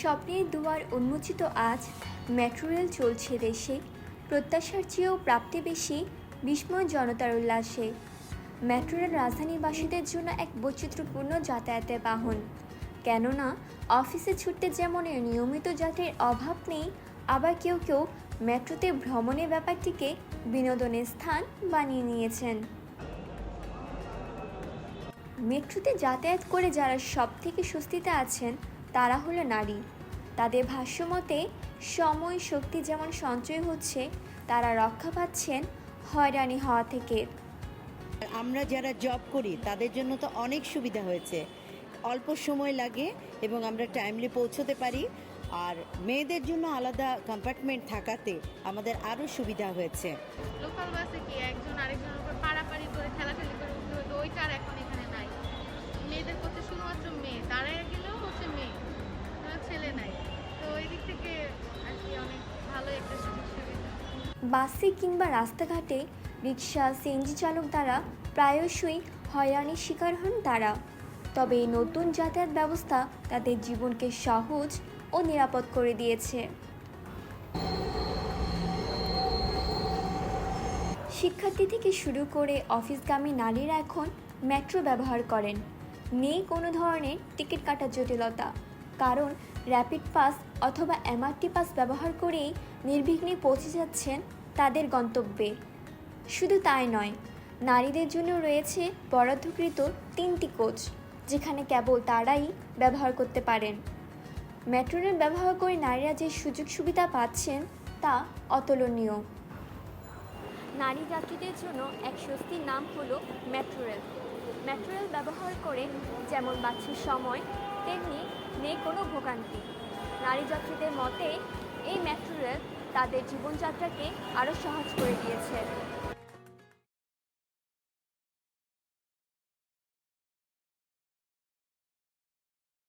স্বপ্নের দুয়ার উন্মোচিত আজ, মেট্রো রেল চলছে দেশে। প্রত্যাশার চেয়েও প্রাপ্তি বেশি বিস্ময় জনতার উল্লাসে। মেট্রো রেল রাজধানীবাসীদের জন্য এক বৈচিত্র্যপূর্ণ যাতায়াতের বাহন। কেননা, অফিসে ছুটতে যেমন নিয়মিত যাত্রীর অভাব নেই, আবার কেউ কেউ মেট্রোতে ভ্রমণের ব্যাপারটিকে বিনোদনের স্থান বানিয়ে নিয়েছেন। মেট্রোতে যাতায়াত করে যারা সব থেকে স্বস্তিতে আছেন তারা হলো নারী। তাদের ভাষ্যমতে সময় শক্তি যেমন সঞ্চয় হচ্ছে তারা রক্ষা পাচ্ছেন হয়রানি হওয়া থেকে। আমরা যারা জব করি তাদের জন্য তো অনেক সুবিধা হয়েছে। অল্প সময় লাগে এবং আমরা টাইমলি পৌঁছতে পারি। আর মেয়েদের জন্য আলাদা কম্পার্টমেন্ট থাকাতে আমাদের আরও সুবিধা হয়েছে। লোকাল বাসে কি একজন আরেকজনের উপর পাড়াপাড়ি করে ঠেলাঠেলি করে উঠতে হতো ওইটা এখন বাসে কিংবা রাস্তাঘাটে রিক্সা সিএনজি চালক দ্বারা প্রায়শই হয়রানির শিকার হন তারা। তবে এই নতুন যাতায়াত ব্যবস্থা তাদের জীবনকে সহজ ও নিরাপদ করে দিয়েছে। শিক্ষার্থী থেকে শুরু করে অফিসগামী নারীরা এখন মেট্রো ব্যবহার করেন। নেই কোনো ধরনের টিকিট কাটার জটিলতা। কারণ র্যাপিড পাস অথবা এমআরটি পাস ব্যবহার করেই নির্বিঘ্নে পৌঁছে যাচ্ছেন তাদের গন্তব্যে। শুধু তাই নয়, নারীদের জন্য রয়েছে বরাদ্দকৃত তিনটি কোচ, যেখানে কেবল তারাই ব্যবহার করতে পারেন। মেট্রো রেল ব্যবহার করে নারীরা যে সুযোগ সুবিধা পাচ্ছেন তা অতুলনীয়। নারী যাত্রীদের জন্য এক স্বস্তির নাম হলো মেট্রো রেল মেট্রো রেল ব্যবহার করে যেমন বাড়ছে সময়, তেমনি নেই কোনো ভোগান্তি। নারী যাত্রীদের মতে, এই মেট্রো রেল তাদের জীবনযাত্রাকে আরও সহজ করে দিয়েছে।